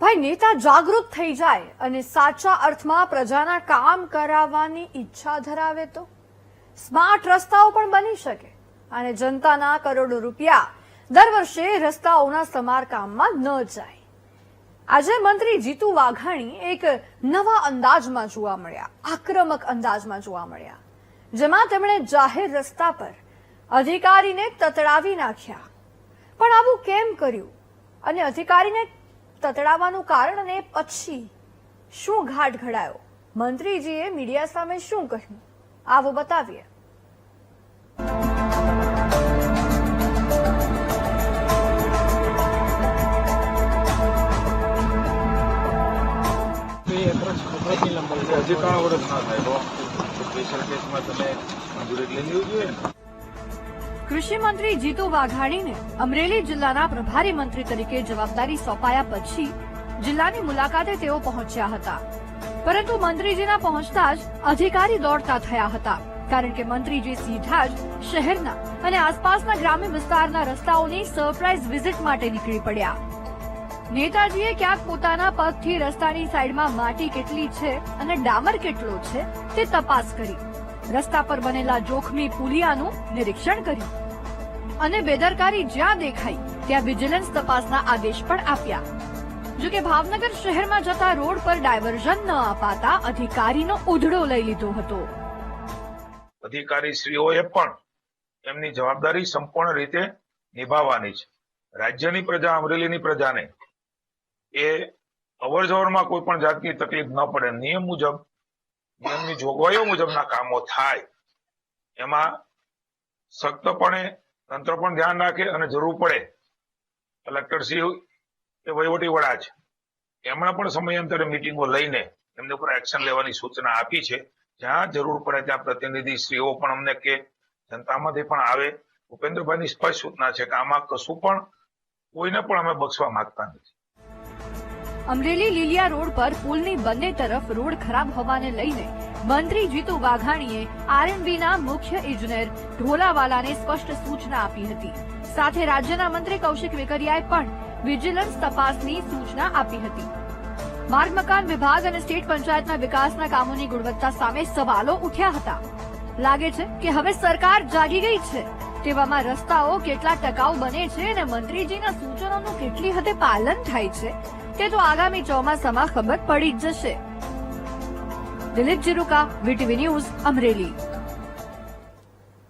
ભાઈ, નેતા જાગૃત થઈ જાય અને સાચા અર્થમાં પ્રજાના કામ કરાવવાની ઈચ્છા ધરાવે તો? સ્માર્ટ રસ્તાઓ પણ બની શકે અને જનતાના કરોડો રૂપિયા દર વર્ષે રસ્તાઓના સમારકામમાં ન જાય. આજે મંત્રી જીતુ વાઘાણી એક નવા અંદાજમાં જોવા મળ્યા, આક્રમક અંદાજમાં જોવા મળ્યા, જેમાં તેમણે જાહેર રસ્તા પર અધિકારીને તતડાવી નાખ્યા. પણ આવું કેમ કર્યું? અને અધિકારીને તતડાવવાનું કારણ અને પછી શું ઘાટ ઘડાયો? મંત્રીજીએ મીડિયા સામે શું કહ્યું? આવો બતાવીએ. હજી ત્રણ વર્ષ ના થાય સ્પેશિયલ કેસમાં તમે મંજૂરી લઈ લેવું જોઈએ કૃષિ મંત્રી જીતુ વાઘાણીને અમરેલી જિલ્લાના પ્રભારી મંત્રી તરીકે જવાબદારી સોંપાયા પછી જિલ્લાની મુલાકાતે તેઓ પહોંચ્યા હતા. પરંતુ મંત્રીજીના પહોંચતા જ અધિકારી દોડતા થયા હતા, કારણ કે મંત્રીજી સીધા જ શહેરના અને આસપાસના ગ્રામ્ય વિસ્તારના રસ્તાઓની સરપ્રાઇઝ વિઝિટ માટે નીકળી પડ્યા. નેતાજીએ ક્યાંક પોતાના પગથી રસ્તાની સાઈડમાં માટી કેટલી છે અને ડામર કેટલો છે તે તપાસ કરી. રસ્તા પર બનેલા જોખમી પુલિયાનું નિરીક્ષણ કર્યું. અને બેદરકારી જ્યાં દેખાઈ, ત્યાં વિજિલન્સ તપાસના આદેશ પણ આપ્યા. જો કે ભાવનગર શહેરમાં જતા રોડ પર ડાયવર્ઝન ન અપાતા અધિકારીનો ઉધડો લઈ લીધો હતો. અધિકારી શ્રીઓએ પણ એમની જવાબદારી સંપૂર્ણ રીતે નિભાવવાની છે. રાજ્યની પ્રજા, અમરેલીની પ્રજાને એ અવર જવરમાં કોઈ પણ જાતની તકલીફ ન પડે. નિયમ મુજબ, નિયમની જોગવાઈઓ મુજબના કામો થાય. એમાં સખ્તપણે તંત્ર પણ ધ્યાન રાખે અને જરૂર પડે. કલેક્ટરશ્રી એ વહીવટી વડા છે. એમણે પણ સમયાંતરે મિટિંગો લઈને એમની ઉપર એક્શન લેવાની સૂચના આપી છે. જ્યાં જરૂર પડે ત્યાં પ્રતિનિધિશ્રીઓ પણ અમને કે જનતામાંથી પણ આવે. ભૂપેન્દ્રભાઈની સ્પષ્ટ સૂચના છે કે આમાં કશું પણ કોઈને પણ અમે બક્ષવા માંગતા નથી. અમરેલી લીલિયા રોડ પર પુલની બંને તરફ રોડ ખરાબ હોવાને લઈને મંત્રી જીતુ વાઘાણીએ આરએનબીના મુખ્ય ઇજનેર ઢોલાવાલાને સ્પષ્ટ સૂચના આપી હતી. સાથે રાજ્યના મંત્રી કૌશિક વેકરિયાએ પણ વિજિલન્સ તપાસની સૂચના આપી હતી. માર્ગ મકાન વિભાગ અને સ્ટેટ પંચાયતના વિકાસના કામોની ગુણવત્તા સામે સવાલો ઉઠ્યા હતા. લાગે છે કે હવે સરકાર જાગી ગઈ છે. તેવામાં રસ્તાઓ કેટલા ટકાઉ બને છે અને મંત્રીજીના સૂચનોનું કેટલી હદે પાલન થાય છે, તે તો આગામી ચોમાસામાં ખબર પડી જ જશે. Dilip Jiruka VTV news Amreli